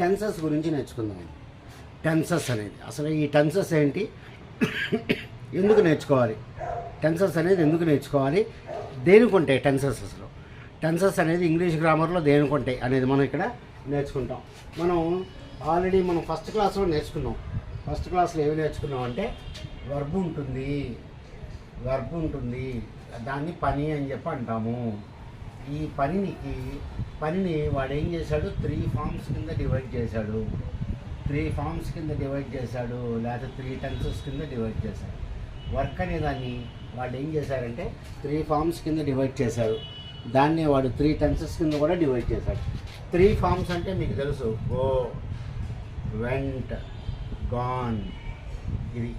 Tenses గురించి నేర్చుకుందాం. Tenses అనేది. అసలు ఈ టెన్సెస్ ఏంటి? ఎందుకు నేర్చుకోవాలి? టెన్సెస్ అనేది ఎందుకు నేర్చుకోవాలి? దేనికి ఉంటాయి టెన్సెస్ అసలు? టెన్సెస్ అనేది ఇంగ్లీష్ గ్రామర్లో దేనికి ఉంటాయి అనేది మనం ఇక్కడ నేర్చుకుంటాం. మనం ఆల్రెడీ మనం ఫస్ట్ క్లాస్లో నేర్చుకున్నాం. ఫస్ట్ క్లాస్లో ఏమి నేర్చుకున్నాం అంటే వర్బ్ ఉంటుంది. వర్బ్ ఉంటుంది. దాన్ని పని అని చెప్పి అంటాము. ఈ పనికి పనిని వాడు ఏం చేశాడు? త్రీ ఫార్మ్స్ కింద డివైడ్ చేశాడు. త్రీ ఫార్మ్స్ కింద డివైడ్ చేశాడు. లేకపోతే త్రీ టెన్సెస్ కింద డివైడ్ చేశాడు. వర్క్ అనే దాన్ని వాళ్ళు ఏం చేశారంటే త్రీ ఫార్మ్స్ కింద డివైడ్ చేశారు దాన్ని వాడు త్రీ టెన్సెస్ కింద కూడా డివైడ్ చేశాడు. త్రీ ఫార్మ్స్ అంటే మీకు తెలుసు. Go went gone. ఇది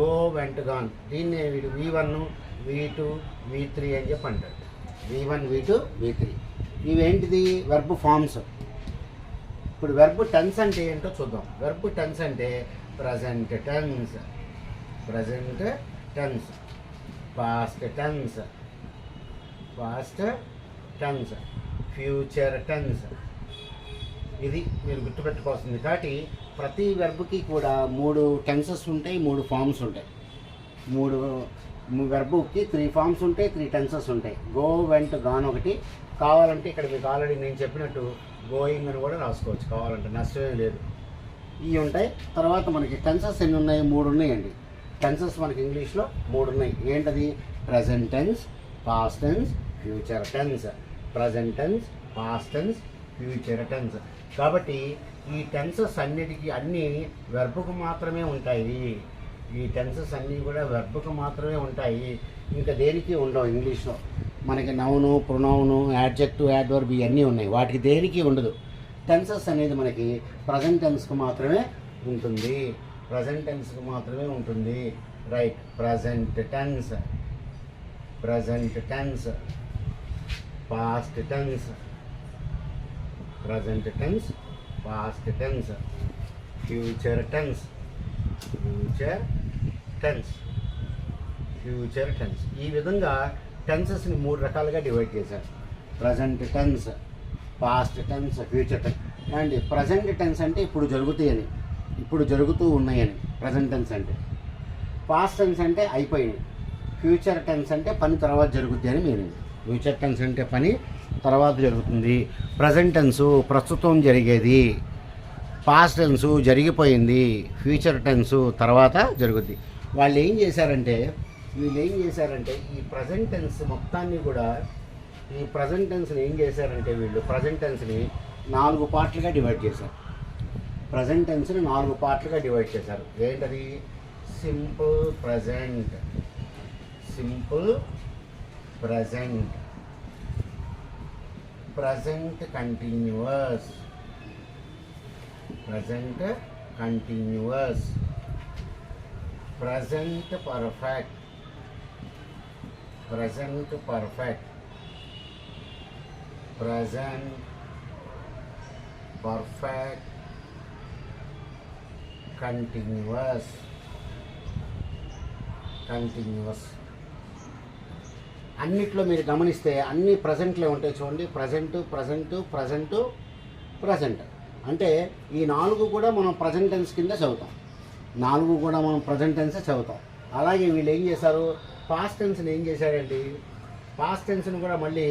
గో వెంట్ గాన్. దీన్ని వీడు V one V two V three అని చెప్పి అంటాడు. V one V two V three. ఇవేంటిది? Verb forms ఇప్పుడు వెర్బ్ టెన్స్ అంటే ఏంటో చూద్దాం. వెర్బ్ టెన్స్ అంటే present tense present tense past tense past tense future tense ఇది మీరు గుర్తుపెట్టుకోవాల్సింది. కాబట్టి ప్రతి వెర్బ్కి కూడా మూడు టెన్సెస్ ఉంటాయి మూడు ఫామ్స్ ఉంటాయి. మూడు వెర్బుకి త్రీ ఫార్మ్స్ ఉంటాయి త్రీ టెన్సెస్ ఉంటాయి. గో వెంట్ గాన్ ఒకటి. కావాలంటే ఇక్కడ మీకు ఆల్రెడీ నేను చెప్పినట్టు గోయింగ్ అని కూడా రాసుకోవచ్చు. కావాలంటే నష్టమే లేదు. ఇవి ఉంటాయి. తర్వాత మనకి టెన్సెస్ ఎన్ని ఉన్నాయి? మూడు ఉన్నాయండి. టెన్సెస్ మనకి ఇంగ్లీష్లో మూడు ఉన్నాయి. ఏంటది? Present tense past tense future tense present tense past tense future tense కాబట్టి ఈ టెన్సెస్ అన్నిటికీ అన్నీ వెర్బుకు మాత్రమే ఉంటాయి. ఈ టెన్సెస్ అన్నీ కూడా వెర్బుకు మాత్రమే ఉంటాయి. ఇంకా దేనికి ఉండవు? ఇంగ్లీష్లో మనకి నౌను ప్రొనౌను యాడ్జెక్టివ్ యాడ్వర్బ్ ఇవన్నీ ఉన్నాయి. వాటికి దేనికి ఉండదు. టెన్సెస్ అనేది మనకి ప్రజెంట్ టెన్స్కు మాత్రమే ఉంటుంది. ప్రజెంట్ టెన్స్కు మాత్రమే ఉంటుంది. Right. Present tense. Present tense. Past tense. Present tense. Past tense. Future tense. Future tense. Future tense. ఈ విధంగా టెన్సెస్ని మూడు రకాలుగా డివైడ్ చేశారు. Present tense past tense future tense and present tense అంటే ఇప్పుడు జరుగుతాయని. ఇప్పుడు జరుగుతూ ఉన్నాయని. ప్రజెంట్ టెన్స్ అంటే. పాస్ట్ టెన్స్ అంటే అయిపోయింది ఫ్యూచర్ టెన్స్ అంటే పని తర్వాత జరుగుతుంది అని మీరు ఫ్యూచర్ టెన్స్ అంటే పని తర్వాత జరుగుతుంది. ప్రజెంట్ టెన్సు ప్రస్తుతం జరిగేది. పాస్ట్ టెన్సు జరిగిపోయింది. ఫ్యూచర్ టెన్సు తర్వాత జరుగుద్ది. వాళ్ళు ఏం చేశారంటే వీళ్ళు ఏం చేశారంటే ఈ ప్రజెంట్ టెన్స్ మొత్తాన్ని కూడా ఈ ప్రజెంట్ టెన్స్ని ఏం చేశారంటే వీళ్ళు ప్రజెంట్ టెన్స్ని నాలుగు పార్ట్లుగా డివైడ్ చేశారు. ప్రజెంట్ టెన్స్ని నాలుగు పార్ట్లుగా డివైడ్ చేశారు. ఏంటది? Simple present simple present present continuous present continuous present perfect present perfect present perfect continuous continuous అన్నిట్లో మీరు గమనిస్తే అన్ని ప్రజెంట్లో ఉంటాయి చూడండి. Present present present present. అంటే ఈ నాలుగు కూడా మనం ప్రజెంట్ టెన్స్ కింద చదువుతాం. నాలుగు కూడా మనం ప్రజెంట్ టెన్సే చదువుతాం. అలాగే వీళ్ళు ఏం చేశారు? పాస్ట్ టెన్స్ని ఏం చేశారండి పాస్ట్ టెన్స్ని కూడా మళ్ళీ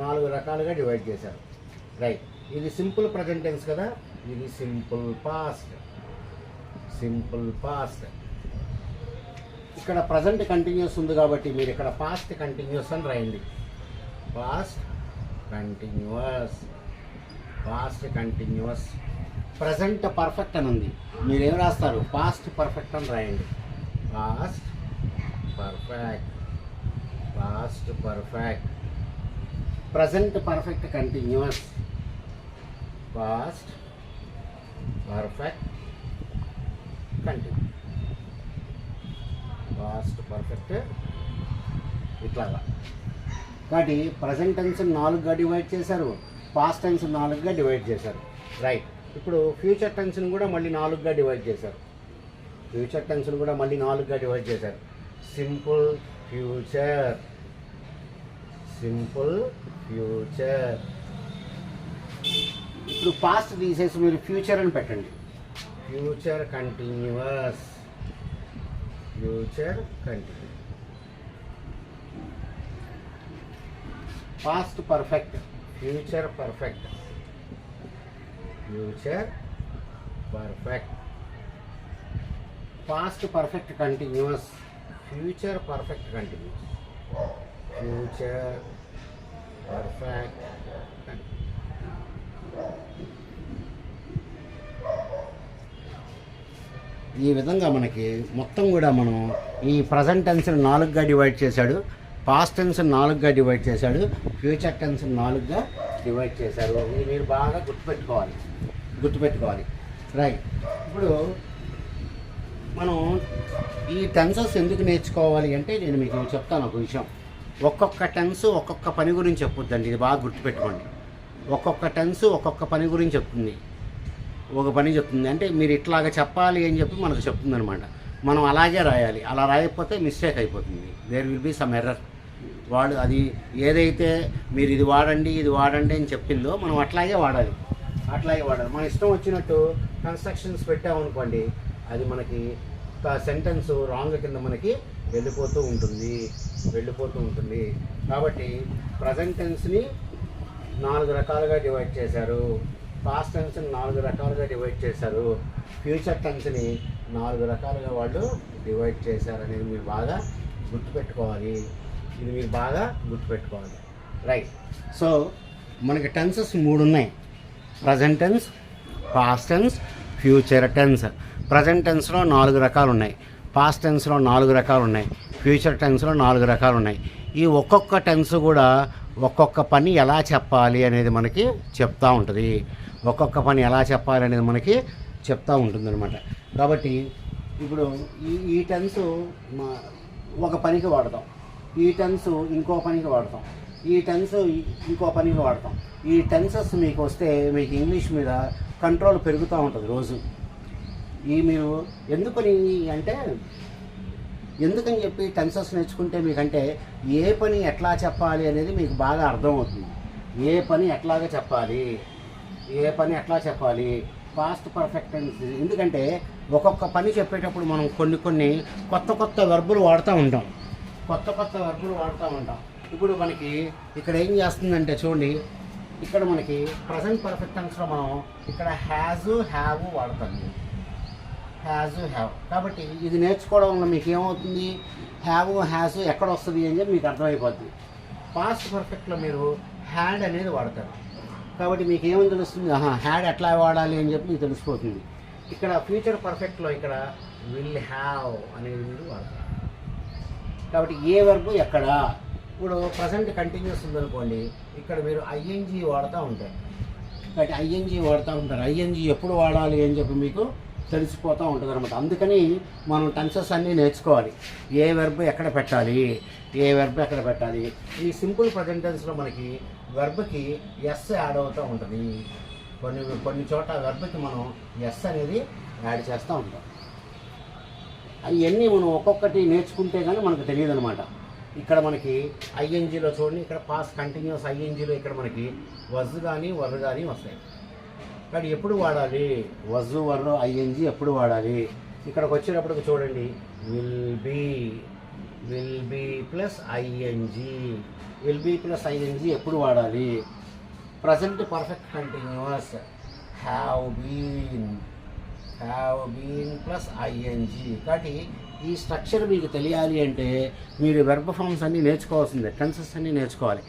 నాలుగు రకాలుగా డివైడ్ చేశారు. రైట్ ఇది సింపుల్ ప్రజెంట్ టెన్స్ కదా. ఇది సింపుల్ పాస్ట్ సింపుల్ పాస్ట్ ఇక్కడ ప్రజెంట్ కంటిన్యూస్ ఉంది కాబట్టి మీరు ఇక్కడ పాస్ట్ కంటిన్యూస్ అని రాయండి. Past continuous past continuous present perfect అని ఉంది. మీరు రాస్తారు? పాస్ట్ పర్ఫెక్ట్ అని రాయండి. Past perfect past perfect present perfect continuous past perfect continue past perfect ఇట్లాగా. కాబట్టి ప్రజెంట్ టెన్స్ నాలుగుగా డివైడ్ చేశారు. పాస్ట్ టెన్స్ నాలుగుగా డివైడ్ చేశారు. రైట్ ఇప్పుడు ఫ్యూచర్ టెన్స్ని కూడా మళ్ళీ నాలుగుగా డివైడ్ చేశారు. ఫ్యూచర్ టెన్స్ని కూడా మళ్ళీ నాలుగుగా డివైడ్ చేశారు. సింపుల్ ఫ్యూచర్ సింపుల్ ఫ్యూచర్ ఇప్పుడు పాస్ట్ తీసేసి మీరు ఫ్యూచర్ అని పెట్టండి. Future continuous future continue past perfect future perfect future perfect past perfect continuous future perfect continue future perfect ఈ విధంగా మనకి మొత్తం కూడా మనం ఈ ప్రజెంట్ టెన్స్ని నాలుగుగా డివైడ్ చేశాడు పాస్ట్ టెన్స్ నాలుగుగా డివైడ్ చేశాడు ఫ్యూచర్ టెన్స్ నాలుగుగా డివైడ్ చేశారు. ఇది మీరు బాగా గుర్తుపెట్టుకోవాలి. గుర్తుపెట్టుకోవాలి. రైట్ ఇప్పుడు మనం ఈ టెన్సెస్ ఎందుకు నేర్చుకోవాలి అంటే నేను మీకు చెప్తాను ఒక విషయం. ఒక్కొక్క టెన్స్ ఒక్కొక్క పని గురించి చెప్పొద్దండి. ఇది బాగా గుర్తుపెట్టుకోండి. ఒక్కొక్క టెన్స్ ఒక్కొక్క పని గురించి చెప్తుంది. ఒక పని చెప్తుంది. అంటే మీరు ఇట్లాగా చెప్పాలి అని చెప్పి మనకు చెప్తుంది అనమాట మనం అలాగే రాయాలి. అలా రాయకపోతే మిస్టేక్ అయిపోతుంది. There will be some error వాడు అది ఏదైతే మీరు ఇది వాడండి ఇది వాడండి అని చెప్పిందో మనం అట్లాగే వాడాలి. అట్లాగే వాడాలి. మన ఇష్టం వచ్చినట్టు కన్స్ట్రక్షన్స్ పెట్టామనుకోండి అది మనకి సెంటెన్స్ రాంగ్ కింద మనకి వెళ్ళిపోతూ ఉంటుంది వెళ్ళిపోతూ ఉంటుంది. కాబట్టి ప్రజెంట్ టెన్స్ని నాలుగు రకాలుగా డివైడ్ చేశారు. పాస్ట్ టెన్స్ని నాలుగు రకాలుగా డివైడ్ చేశారు. ఫ్యూచర్ టెన్స్ని నాలుగు రకాలుగా వాళ్ళు డివైడ్ చేశారు అనేది మీరు బాగా గుర్తుపెట్టుకోవాలి. ఇది మీరు బాగా గుర్తుపెట్టుకోవాలి. రైట్ సో మనకి టెన్సెస్ మూడు ఉన్నాయి. Present tense past tense future tense present టెన్స్లో నాలుగు రకాలు ఉన్నాయి. పాస్ట్ టెన్స్లో నాలుగు రకాలు ఉన్నాయి. ఫ్యూచర్ టెన్స్లో నాలుగు రకాలు ఉన్నాయి. ఈ ఒక్కొక్క టెన్స్ కూడా ఒక్కొక్క పని ఎలా చెప్పాలి అనేది మనకి చెప్తూ ఉంటుంది. ఒక్కొక్క పని ఎలా చెప్పాలి అనేది మనకి చెప్తూ ఉంటుంది అనమాట కాబట్టి ఇప్పుడు ఈ ఈ టెన్స్ మా ఒక పనికి వాడతాం. ఈ టెన్స్ ఇంకో పనికి వాడతాం. ఈ టెన్స్ ఇంకో పనికి వాడతాం. ఈ టెన్సెస్ మీకు వస్తే మీకు ఇంగ్లీష్ మీద కంట్రోల్ పెరుగుతూ ఉంటుంది రోజు. ఈ మీరు ఎందుకని అంటే ఎందుకని చెప్పి టెన్సెస్ నేర్చుకుంటే మీకంటే ఏ పని ఎట్లా చెప్పాలి అనేది మీకు బాగా అర్థమవుతుంది. ఏ పని ఎట్లాగా చెప్పాలి? ఏ పని ఎట్లా చెప్పాలి? పాస్ట్ పర్ఫెక్ట్ టెన్స్ ఎందుకంటే ఒక్కొక్క పని చెప్పేటప్పుడు మనం కొన్ని కొన్ని కొత్త కొత్త వర్బులు వాడుతూ ఉంటాం. కొత్త కొత్త వర్బులు వాడుతూ ఉంటాం. ఇప్పుడు మనకి ఇక్కడ ఏం చేస్తుందంటే చూడండి ఇక్కడ మనకి ప్రజెంట్ పర్ఫెక్ట్ టెన్స్లో మనం ఇక్కడ హ్యాజు హ్యావ్ వాడుతుంది హ్యాజ్ హ్యావ్ కాబట్టి ఇది నేర్చుకోవడం వల్ల మీకు ఏమవుతుంది హ్యావ్ హ్యాజ్ ఎక్కడ వస్తుంది అని చెప్పి మీకు అర్థమైపోద్ది. పాస్ట్ పర్ఫెక్ట్లో మీరు హ్యాడ్ అనేది వాడతారు. కాబట్టి మీకు ఏమని తెలుస్తుంది? ఆహా హ్యాడ్ ఎట్లా వాడాలి అని చెప్పి మీకు తెలిసిపోతుంది. ఇక్కడ ఫ్యూచర్ పర్ఫెక్ట్లో ఇక్కడ విల్ హ్యావ్ అనేది మీరు వాడతారు. కాబట్టి ఏ వరకు ఎక్కడ? ఇప్పుడు ప్రజెంట్ కంటిన్యూస్ ఉందనుకోండి ఇక్కడ మీరు ఐఎన్జీ వాడుతూ ఉంటారు. కాబట్టి ఐఎన్జీ వాడుతూ ఉంటారు. ఐఎన్జీ ఎప్పుడు వాడాలి అని చెప్పి మీకు తెలిసిపోతూ ఉంటుంది అనమాట అందుకని మనం టెన్సెస్ అన్నీ నేర్చుకోవాలి. ఏ వెర్బ్ ఎక్కడ పెట్టాలి? ఏ వెర్బ్ ఎక్కడ పెట్టాలి? ఈ సింపుల్ ప్రజెంటెన్స్లో మనకి వెర్బ్కి ఎస్ యాడ్ అవుతూ ఉంటుంది. కొన్ని కొన్ని చోట వెర్బ్కి మనం ఎస్ అనేది యాడ్ చేస్తూ ఉంటాం. అవన్నీ మనం ఒక్కొక్కటి నేర్చుకుంటే కానీ మనకు తెలియదు అనమాట ఇక్కడ మనకి ఐఎన్జీలో చూడండి. ఇక్కడ పాస్ కంటిన్యూస్ ఐఎన్జీలో ఇక్కడ మనకి వజ్ కానీ వర్ కానీ వస్తాయి. కానీ ఎప్పుడు వాడాలి? వజు వర్రు ఐఎన్జి ఎప్పుడు వాడాలి? ఇక్కడికి వచ్చేటప్పటికి చూడండి. Will be will be plus ING. Will be plus ING ఎప్పుడు వాడాలి? Present perfect continuous. Have been have been plus ING. కాబట్టి ఈ స్ట్రక్చర్ మీకు తెలియాలి అంటే మీరు వెర్బ్ ఫామ్స్ అన్నీ నేర్చుకోవాల్సిందే టెన్సెస్ అన్నీ నేర్చుకోవాలి.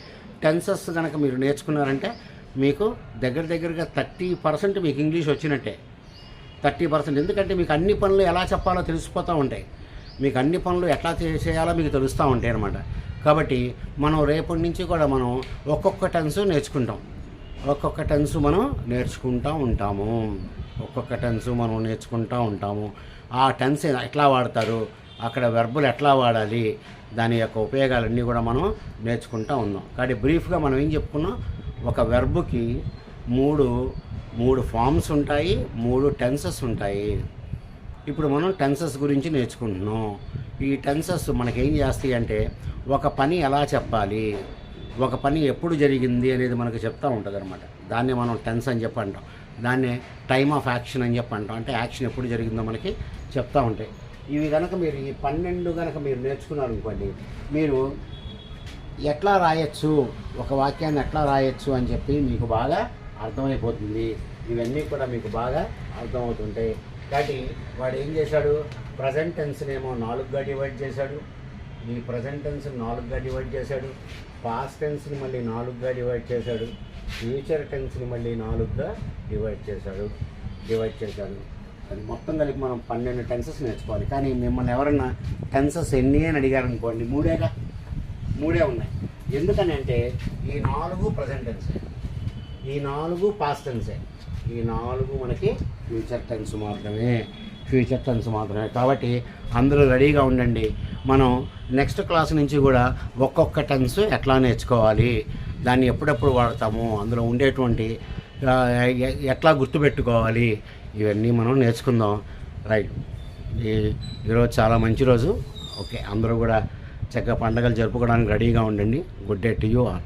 టెన్సెస్ కనుక మీరు నేర్చుకున్నారంటే మీకు దగ్గర దగ్గరగా థర్టీ పర్సెంట్ మీకు ఇంగ్లీష్ వచ్చినట్టే. Thirty percent. ఎందుకంటే మీకు అన్ని పనులు ఎలా చెప్పాలో తెలిసిపోతూ ఉంటాయి. మీకు అన్ని పనులు ఎట్లా చే- చేయాలో మీకు తెలుస్తూ ఉంటాయి అనమాట కాబట్టి మనం రేపటి నుంచి కూడా మనం ఒక్కొక్క టెన్స్ నేర్చుకుంటాం. ఒక్కొక్క టెన్స్ మనం నేర్చుకుంటూ ఉంటాము. ఒక్కొక్క టెన్స్ మనం నేర్చుకుంటూ ఉంటాము. ఆ టెన్స్ ఎట్లా వాడతారు? అక్కడ వెర్బులు ఎట్లా వాడాలి? దాని యొక్క ఉపయోగాలన్నీ కూడా మనం నేర్చుకుంటూ ఉన్నాం. కాబట్టి బ్రీఫ్గా మనం ఏం చెప్పుకున్నాం? ఒక వెర్బుకి మూడు మూడు ఫామ్స్ ఉంటాయి మూడు టెన్సెస్ ఉంటాయి. ఇప్పుడు మనం టెన్సెస్ గురించి నేర్చుకుంటున్నాం. ఈ టెన్సెస్ మనకేం చేస్తాయి అంటే ఒక పని ఎలా చెప్పాలి ఒక పని ఎప్పుడు జరిగింది అనేది మనకు చెప్తూ ఉంటుంది అనమాట దాన్ని మనం టెన్స్ అని చెప్పి అంటాం. దాన్ని టైమ్ ఆఫ్ యాక్షన్ అని చెప్పి అంటాం. అంటే యాక్షన్ ఎప్పుడు జరిగిందో మనకి చెప్తూ ఉంటాయి. ఇవి కనుక మీరు ఈ పన్నెండు కనుక మీరు నేర్చుకున్నారనుకోండి మీరు ఎట్లా రాయొచ్చు? ఒక వాక్యాన్ని ఎట్లా రాయొచ్చు అని చెప్పి మీకు బాగా అర్థమైపోతుంది. ఇవన్నీ కూడా మీకు బాగా అర్థమవుతుంటాయి కాబట్టి వాడు ఏం చేశాడు? ప్రజెంట్ టెన్స్నేమో నాలుగుగా డివైడ్ చేశాడు. ఈ ప్రజెంట్ టెన్స్ని నాలుగుగా డివైడ్ చేశాడు. పాస్ట్ టెన్స్ని మళ్ళీ నాలుగుగా డివైడ్ చేశాడు. ఫ్యూచర్ టెన్స్ని మళ్ళీ నాలుగుగా డివైడ్ చేశాడు. డివైడ్ చేశాడు. అది మొత్తం కలిపి మనం పన్నెండు టెన్సెస్ నేర్చుకోవాలి. కానీ మిమ్మల్ని ఎవరన్నా టెన్సెస్ ఎన్ని అని అడిగారనుకోండి మూడేగా? మూడే ఉన్నాయి. ఎందుకని అంటే ఈ నాలుగు ప్రజెంట్ టెన్సే ఈ నాలుగు పాస్ట్ టెన్సే ఈ నాలుగు మనకి ఫ్యూచర్ టెన్స్ మాత్రమే. ఫ్యూచర్ టెన్స్ మాత్రమే. కాబట్టి అందరూ రెడీగా ఉండండి. మనం నెక్స్ట్ క్లాస్ నుంచి కూడా ఒక్కొక్క టెన్స్ ఎట్లా నేర్చుకోవాలి? దాన్ని ఎప్పుడెప్పుడు వాడతాము? అందులో ఉండేటువంటి ఎట్లా గుర్తుపెట్టుకోవాలి? ఇవన్నీ మనం నేర్చుకుందాం. రైట్. ఈ ఈరోజు చాలా మంచి రోజు. ఓకే. అందరూ కూడా చక్కగా పండగలు జరుపుకోవడానికి రెడీగా ఉండండి. Good day to you all.